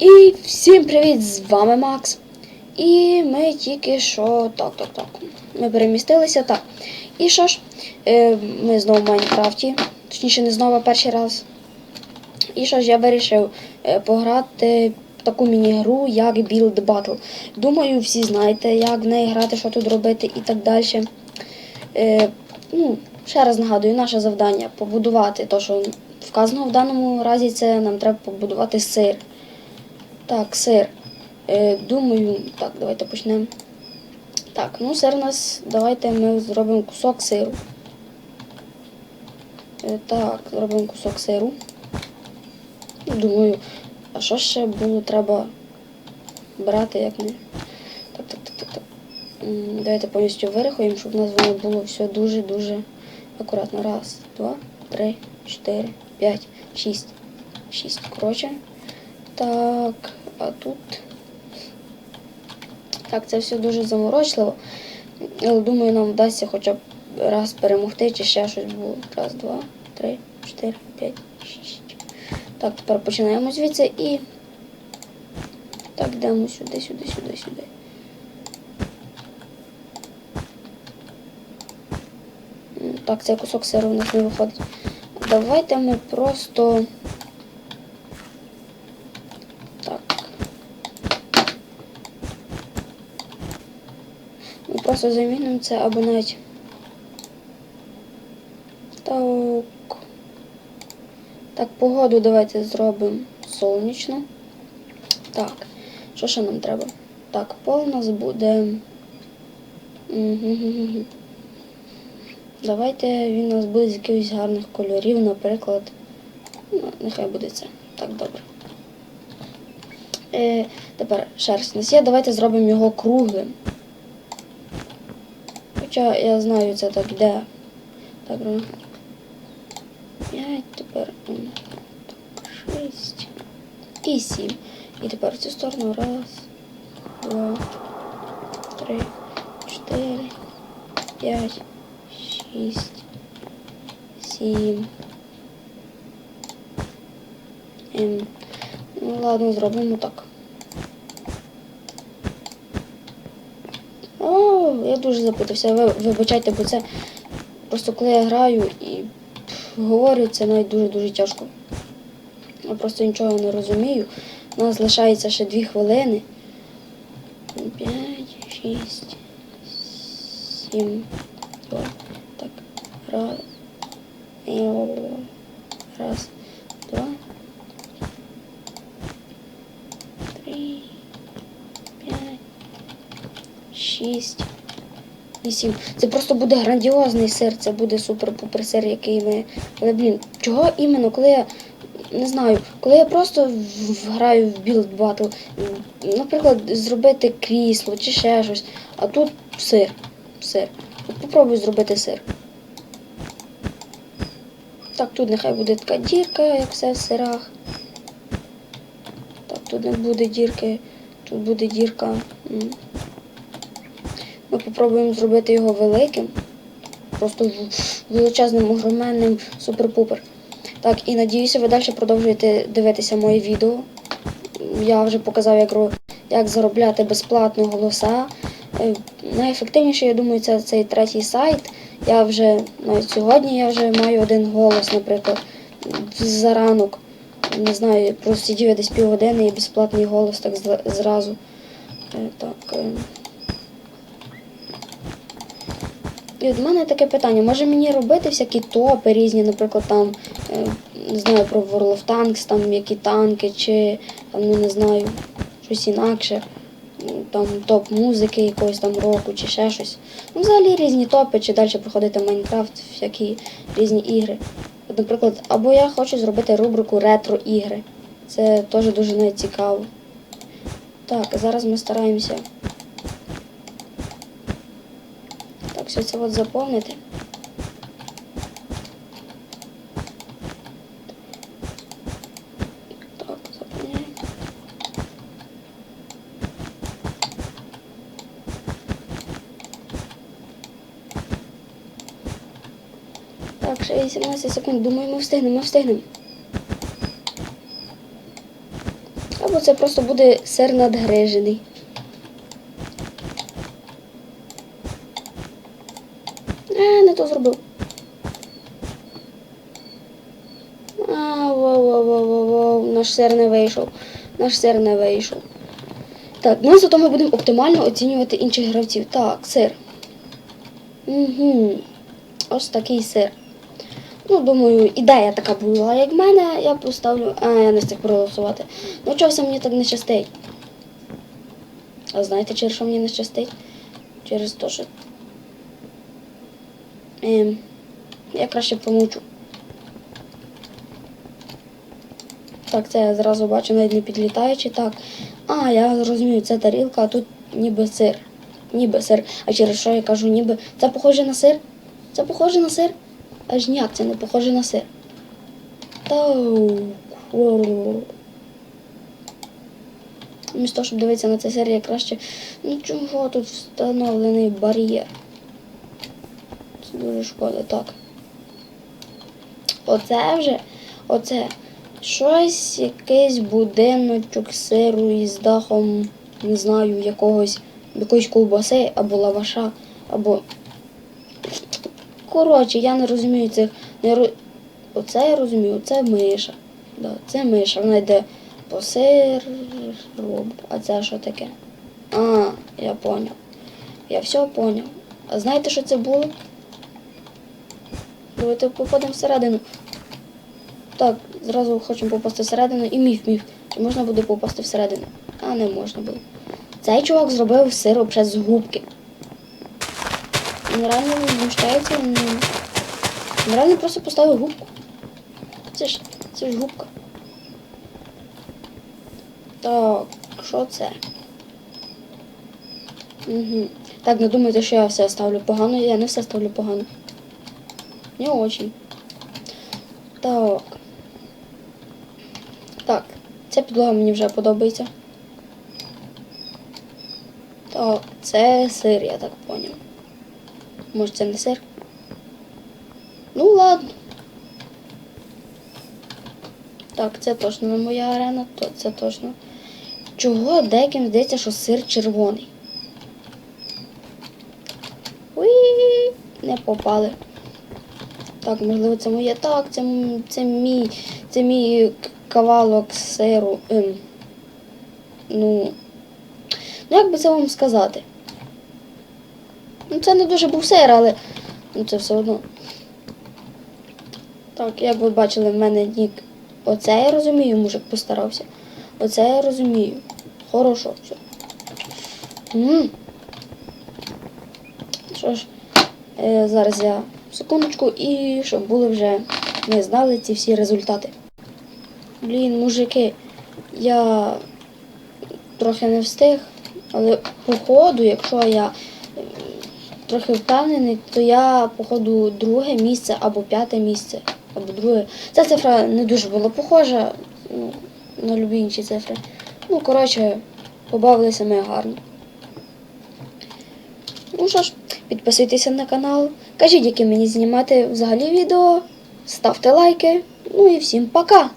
І всім привіт! З вами Макс. І ми тільки що. Так, так, так. Ми перемістилися так. І що ж, е, ми знову в Майнкрафті. Точніше, не знову а перший раз. І що ж, я вирішив е, пограти в таку міні-гру, як Build Battle. Думаю, всі знаєте, як в неї грати, що тут робити і так далі. Е, ну, ще раз нагадую, наше завдання побудувати те, що вказано в даному разі, це нам треба побудувати сир. Так, сир. Е, думаю, так, давайте почнемо. Так, ну сир у нас, давайте ми зробимо кусок сиру. Е, так, зробимо кусок сиру. Думаю, а що ще було треба брати, як не. Так, так, так, так, так. Давайте повністю вирахуємо, щоб у нас воно було все дуже-дуже акуратно. Раз, два, три, чотири, п'ять, шість. Шість. Коротше. Так, а тут. Так, це все дуже заморочливо. Думаю, нам вдасться хоча б раз перемогти, чи ще щось було. Раз, два, три, чотири, п'ять, шість. Так, тепер починаємо звідси і. Так, йдемо сюди, сюди, сюди, сюди. Так, цей кусок сиру у нас не виходить. Давайте ми просто. Так. Ми просто замінимо це або навіть. Так. Так, погоду давайте зробимо сонячну. Так, що ще нам треба? Так, пол у нас буде. Давайте він у нас буде з якихось гарних кольорів, наприклад. Ну, нехай буде це. Так, добре. Е, тепер шерсть у нас є. Давайте зробимо його круглим. Хоча я знаю, це так йде. Так, ну. П'ять, тепер м, так, шість і сім. І тепер в цю сторону раз, два, три, чотири, п'ять, шість, сім. Ем, ну ладно, зробимо так. Дуже запутався. Ви, вибачайте, бо це просто коли я граю і говорю, це навіть дуже-дуже тяжко. Я просто нічого не розумію. У нас залишається ще дві хвилини. П'ять, шість, сім, два. Так. Раз. Раз, два. Три. П'ять. Шість. І сім. Це просто буде грандіозний сир, це буде супер-пупер сир, який ми. Але блін, чого іменно, коли я не знаю, коли я просто граю в білд батл, наприклад, зробити крісло чи ще щось, а тут сир. Сир. От попробуй зробити сир. Так, тут нехай буде така дірка, як все в сирах. Так, тут не буде дірки, тут буде дірка. Ми попробуємо зробити його великим. Просто величезним, огроменним, супер-пупер. Так, і надіюся, ви далі продовжуєте дивитися моє відео. Я вже показав, як, як заробляти безплатно голоса. Е, Найефективніше, я думаю, це цей третій сайт. Я вже навіть сьогодні я вже маю один голос, наприклад, за ранок. Не знаю, просидів я десь півгодини і безплатний голос так зразу. Е, Так. е. І от в мене таке питання, може мені робити всякі топи різні, наприклад, там, е, не знаю, про World of Tanks, там які танки, чи там, ну, не знаю, щось інакше, там топ музики якогось там року, чи ще щось. Ну, взагалі різні топи, чи далі проходити Майнкрафт, всякі різні ігри. От, наприклад, або я хочу зробити рубрику ретро-ігри. Це теж дуже навіть цікаво. Так, зараз ми стараємося. Так, все це от заповнити. Так, заповняємо. Так, ще 18 секунд. Думаю, ми встигнемо, ми встигнемо. Або це просто буде сир надгрижений. А, не то зробив. А, воу, воу, воу, воу, воу, наш сир не вийшов. Наш сир не вийшов. Так, ну зато ми будемо оптимально оцінювати інших гравців. Так, сир. Угу. Ось такий сир. Ну, думаю, ідея така була, як в мене, я поставлю. А, я не встиг проголосувати. Ну, чогось мені так не щастить. А знаєте, через що мені не щастить? Через те, що. Ем, я краще помовчу. Так, це я зразу бачу, навіть не підлітаючи. Так. А, я зрозумію, це тарілка, а тут ніби сир. Ніби сир. А через що я кажу ніби. Це похоже на сир? Це похоже на сир? Аж ніяк це не похоже на сир. Вмісто того, щоб дивитися на цей сир, я краще. Ну чого тут встановлений бар'єр? Дуже шкода, так. Оце вже, оце щось, якийсь будиночок сиру із дахом, не знаю, якогось, якоїсь ковбаси або лаваша, або. Коротше, я не розумію цих. Не ро... Оце я розумію, це миша. Да, це миша. Вона йде по сиру. А це що таке? А, я поняв. Я все поняв. А знаєте, що це було? Давайте походимо всередину. Так, зразу хочемо попасти всередину і міф, міф. Чи можна буде попасти всередину? А не можна буде. Цей чувак зробив сироп ще з губки. Він реально знущається. Він він реально просто поставив губку. Це ж це ж губка. Так, що це? Угу. Так, не думайте, що я все ставлю погано. Я не все ставлю погано. Не очень. Так. Так, ця підлога мені вже подобається. Так, це сир, я так поняв. Може це не сир? Ну ладно. Так, це точно не моя арена, то це точно. Чого деяким здається, що сир червоний? Уї, не попали. Так, можливо, це моє. Так, це, це мій, це мій кавалок сиру. Ем, ну, ну, як би це вам сказати? Ну, це не дуже був сир, але ну, це все одно. Так, як ви бачили, в мене нік. Оце я розумію, мужик постарався. Оце я розумію. Хорошо, все. Що ж, е, зараз я секундочку і щоб були вже ми знали ці всі результати. Блін, мужики, я трохи не встиг, але по ходу, якщо я трохи впевнений, то я походу друге місце або п'яте місце, або друге. Ця цифра не дуже була похожа ну, на любі інші цифри. Ну, коротше, побавилися ми гарно. Ну що ж, підписуйтеся на канал, кажіть, які мені знімати взагалі відео, ставте лайки. Ну і всім пока!